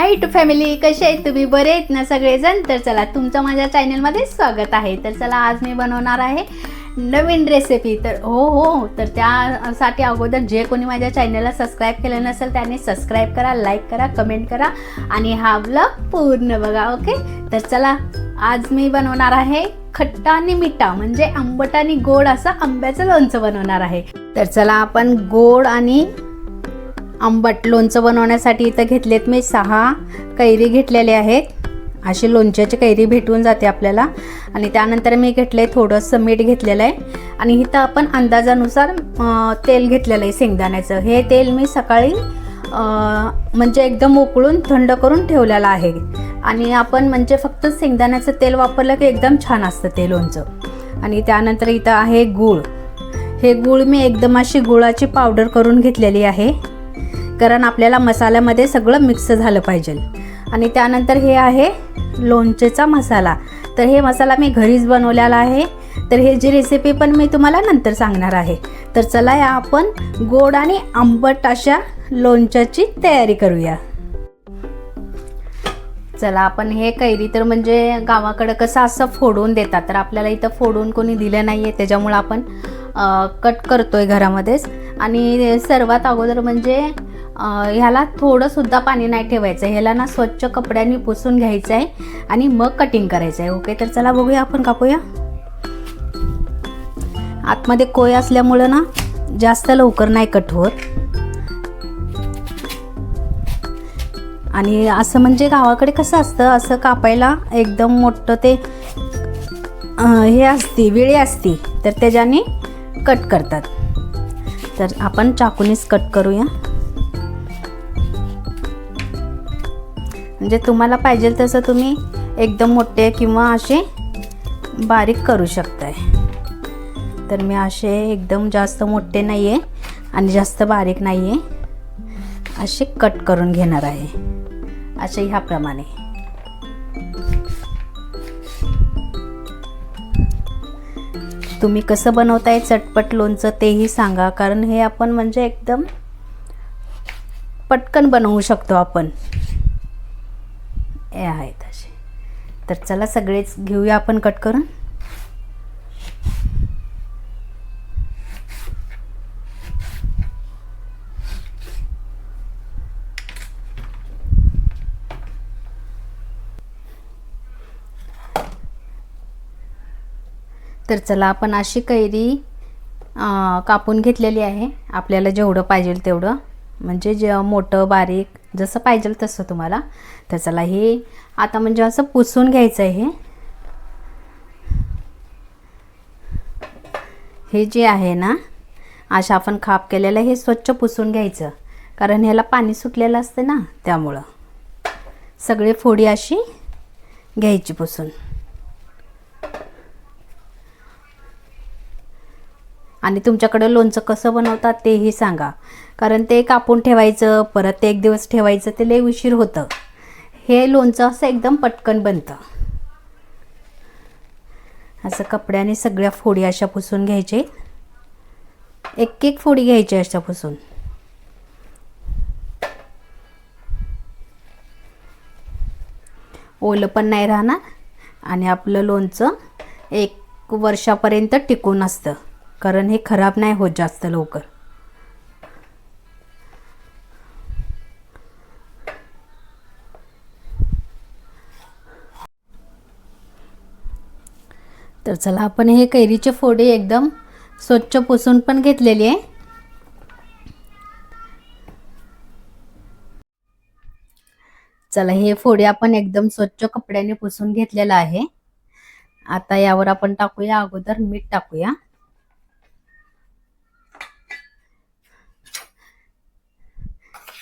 High to family कसे आहेत तुम्ही? बरे आहेत ना सगळेजण? तर चला तुमचं माझ्या चॅनलमध्ये स्वागत आहे. तर चला आज मी बनवणार आहे नवीन रेसिपी तर हो, हो हो तर त्यासाठी अगोदर जे कोणी माझ्या चॅनलला सबस्क्राईब केलं नसेल त्याने सबस्क्राईब करा लाईक करा कमेंट करा आणि हा ब्लॉग पूर्ण बघा ओके तर चला आज मी बनवणार आहे खट्टा आणि मिठा म्हणजे आंबट आणि गोड असं आंब्याचं लोणचं बनवणार आहे. तर चला आपण गोड आणि आंबट लोणचं बनवण्यासाठी इथं घेतलेत मी सहा कैरी घेतलेले आहेत. अशी लोणच्याची कैरी भेटून जाते आपल्याला. आणि त्यानंतर मी घेतलं आहे थोडंसं मीठ घेतलेलं आहे. आणि इथं आपण अंदाजानुसार तेल घेतलेलं आहे शेंगदाण्याचं. हे तेल मी सकाळी म्हणजे एकदम उकळून थंड करून ठेवलेलं आहे. आणि आपण म्हणजे फक्त शेंगदाण्याचं तेल वापरलं की एकदम छान असतं ते लोणचं. आणि त्यानंतर इथं आहे गूळ. हे गूळ मी एकदम अशी गुळाची पावडर करून घेतलेली आहे. कारण आपल्याला मसाल्यामध्ये सगळं मिक्स झालं पाहिजे. आणि त्यानंतर हे आहे लोणचेचा मसाला. तर हे मसाला मी घरीच बनवलेला आहे. तर हे जी रेसिपी पण मी तुम्हाला नंतर सांगणार आहे. तर चला या आपण गोड आणि आंबट अशा लोणच्याची तयारी करूया. चला आपण हे कैरी तर म्हणजे गावाकडं कसं असं फोडून देतात. तर आपल्याला इथं फोडून कोणी दिलं नाही आहे त्याच्यामुळं आपण कट करतो आहे घरामध्येच. आणि सर्वात अगोदर म्हणजे ह्याला थोडंसुद्धा पाणी नाही ठेवायचं. आहे ह्याला ना स्वच्छ कपड्यांनी पुसून घ्यायचं आहे आणि मग कटिंग करायचं आहे. ओके तर चला बघूया आपण कापूया. आतमध्ये कोय असल्यामुळं ना जास्त लवकर नाही कट होत. आणि असं म्हणजे गावाकडे कसं असतं असं कापायला एकदम मोठं ते हे असते विळी असती तर त्याच्याने कट करतात. तर आपण चाकूनीच कट करूया. म्हणजे तुम्हाला पाहिजे तसं तुम्ही एकदम मोठे किंवा असे बारीक करू शकताय. तर मी असे एकदम जास्त मोठे नाही आहे आणि जास्त बारीक नाही आहे असे कट करून घेणार आहे. असे ह्याप्रमाणे. तुम्ही कसं बनवताय चटपट लोणचं तेही सांगा कारण हे आपण म्हणजे एकदम पटकन बनवू शकतो आपण. हे आहेत असे. तर चला सगळेच घेऊया आपण कट करून. तर चला आपण अशी कैरी कापून घेतलेली आहे. आपल्याला जेवढं पाहिजे तेवढं. म्हणजे जे मोठं बारीक जसं पाहिजे तसं तुम्हाला. तर चला हे आता म्हणजे असं पुसून घ्यायचं आहे हे. जे आहे ना अशा आपण खाप केलेलं हे स्वच्छ पुसून घ्यायचं. कारण ह्याला पाणी सुटलेलं असतं ना त्यामुळं. सगळे फोडी अशी घ्यायची पुसून. आणि तुमच्याकडं लोणचं कसं बनवतात तेही सांगा. कारण ते कापून ठेवायचं परत ते एक दिवस ठेवायचं ते लय उशीर होतं. हे लोणचं असं एकदम पटकन बनतं. असं कपड्याने सगळ्या फोडी अशा पुसून घ्यायचे. एक एक फोडी घ्यायची अशा पुसून. ओलं पण नाही राहणार आणि आपलं लोणचं एक वर्षापर्यंत टिकून असतं. कारण हे खराब नाही होत जास्त लवकर. तर चला आपण हे कैरीचे फोडे एकदम स्वच्छ पुसून पण घेतलेली आहे. चला हे फोडे आपण एकदम स्वच्छ कपड्याने पुसून घेतलेलं आहे. आता यावर आपण टाकूया अगोदर मीठ टाकूया.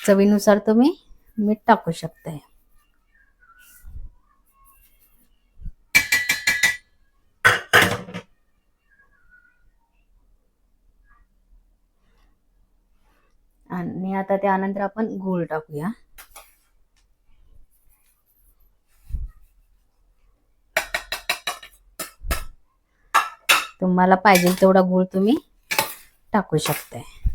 चवीनुसार तुम्ही मीठ टाकू शकताय. आणि आता त्यानंतर आपण गूळ टाकूया. तुम्हाला पाहिजे तेवढा गूळ तुम्ही टाकू शकताय.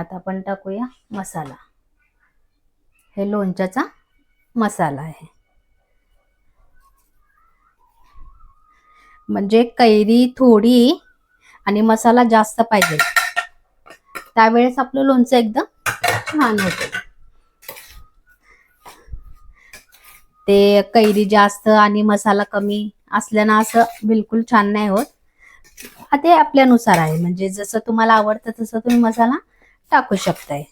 आता आपण टाकूया मसाला. हे लोणच्याचा मसाला आहे. म्हणजे कैरी थोडी आणि मसाला जास्त पाहिजे. त्यावेळेस आपलं लोणचं एकदम छान होतं. ते कैरी जास्त आणि मसाला कमी असल्यानं असं बिलकुल छान नाही होत. ते आपल्यानुसार आहे. म्हणजे जसं तुम्हाला आवडतं तसं तुम्ही मसाला टाकू शकताय.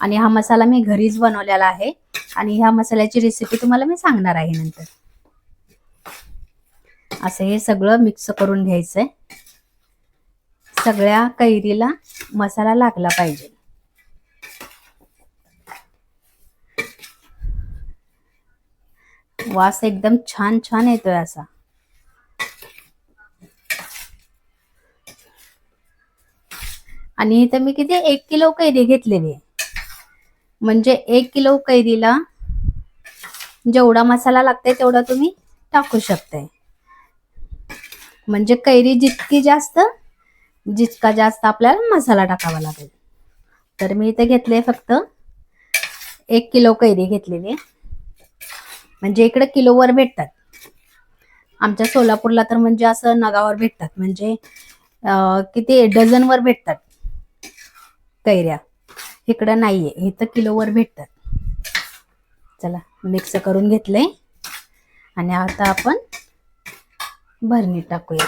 आणि हा मसाला मी घरीच बनवलेला आहे. आणि ह्या मसाल्याची रेसिपी तुम्हाला मी सांगणार आहे नंतर. असं हे सगळं मिक्स करून घ्यायचंय. सगळ्या कैरीला मसाला लागला पाहिजे. वास एकदम छान छान येतोय असा. आणि इथं मी किती एक किलो कैरी घेतलेली आहे. म्हणजे एक किलो कैरीला जेवढा मसाला लागतंय तेवढा तुम्ही टाकू शकताय. म्हणजे कैरी जितकी जास्त जितका जास्त आपल्याला मसाला टाकावा लागेल. तर मी इथे घेतले फक्त एक किलो कैरी घेतलेली आहे. म्हणजे इकडे किलोवर भेटतात. आमच्या सोलापूरला तर म्हणजे असं नगावर भेटतात. म्हणजे किती डझनवर भेटतात. कैऱ्या. इकडं नाहीये. इथं किलोवर भेटतात. चला मिक्स करून घेतलंय. आणि आता आपण भरणी टाकूया.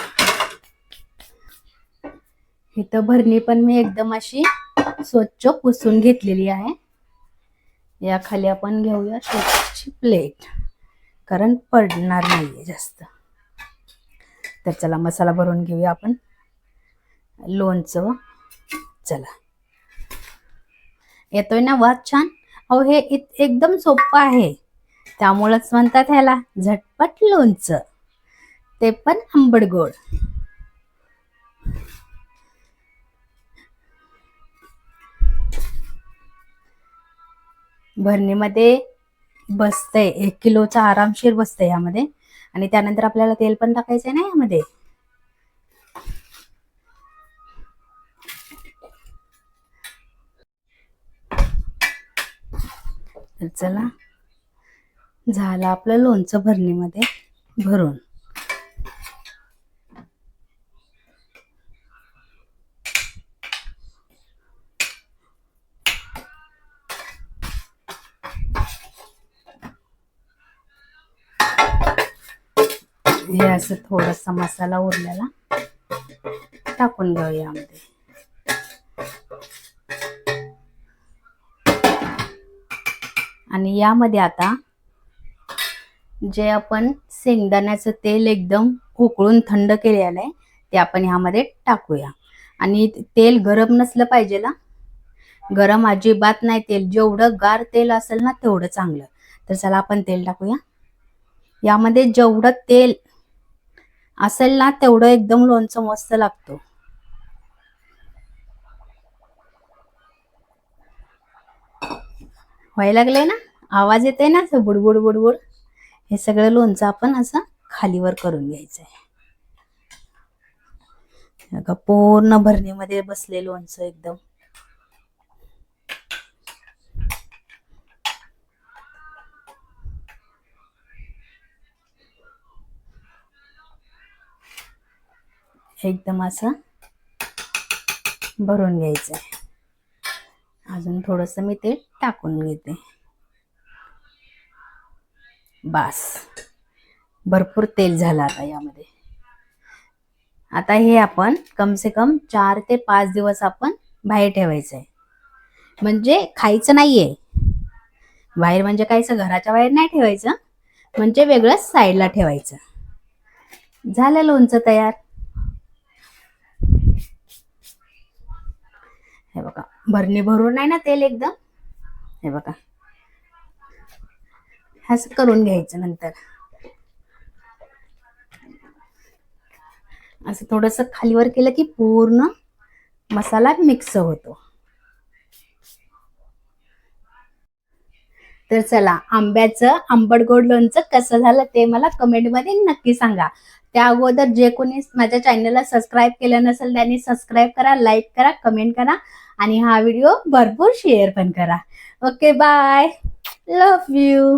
इथं भरणी पण मी एकदम अशी स्वच्छ पुसून घेतलेली आहे. या खाली आपण घेऊया स्वच्छची प्लेट कारण पडणार नाहीये जास्त. तर चला मसाला भरून घेऊया आपण. लोणचं. चला. येतोय ना वाद छान? अहो हे एकदम सोपं आहे. त्यामुळंच म्हणतात ह्याला झटपट लोणचं. ते पण आंबड गोड. भरणीमध्ये बसतंय. एक किलोचा आरामशीर बसतंय यामध्ये. आणि त्यानंतर आपल्याला तेल पण टाकायचंय ना यामध्ये. तर चला. झालं आपलं लोणचं भरणीमध्ये भरून. हे असं थोडासा मसाला उरलेला. टाकून घेऊया यामध्ये आणि यामध्ये आता जे आपण शेंगदाण्याचं तेल एकदम उकळून थंड केलेलं आहे ते आपण ह्यामध्ये टाकूया. आणि तेल गरम नसलं पाहिजे ना. गरम अजिबात नाही तेल जेवढं गार तेल असेल ना तेवढं चांगलं. तर चला आपण तेल टाकूया. यामध्ये जेवढं तेल असेल ना तेवढं एकदम लोणचं मस्त लागतो. व्हायला लागलंय ना? आवाज येते ना असं बुडबुड बुडबुड? हे सगळं लोणचं आपण असं खालीवर करून घ्यायचंय. बघा, पूर्ण भरणीमध्ये बसले लोणचं एकदम. एकदम असं भरून घ्यायचं आहे अजून थोडस मी ते टाकून घेते. बास. भरपूर तेल झालं आता यामध्ये. आता हे आपण कम से कम चार ते पाच दिवस आपण बाहेर ठेवायचं आहे. म्हणजे खायचं नाहीये. बाहेर म्हणजे कायचं घराच्या बाहेर नाही ठेवायचं. म्हणजे वेगळंच साईडला ठेवायचं. झालं लोणचं तयार? भरणे भरून नाही ना तेल एकदम? हे बघा. असं करून घ्यायचं नंतर. असं थोडस खालीवर केलं की पूर्ण मसाला मिक्स होतो. तर चला आंब्याचं आंबट गोड लोणचं कसं झालं ते मला कमेंटमध्ये नक्की सांगा. त्या अगोदर जे कोणी माझ्या चॅनलला सबस्क्राईब केलं नसेल त्यांनी सबस्क्राईब करा लाईक करा कमेंट करा. आणि हा व्हिडिओ भरपूर शेअर पण करा. Okay bye love you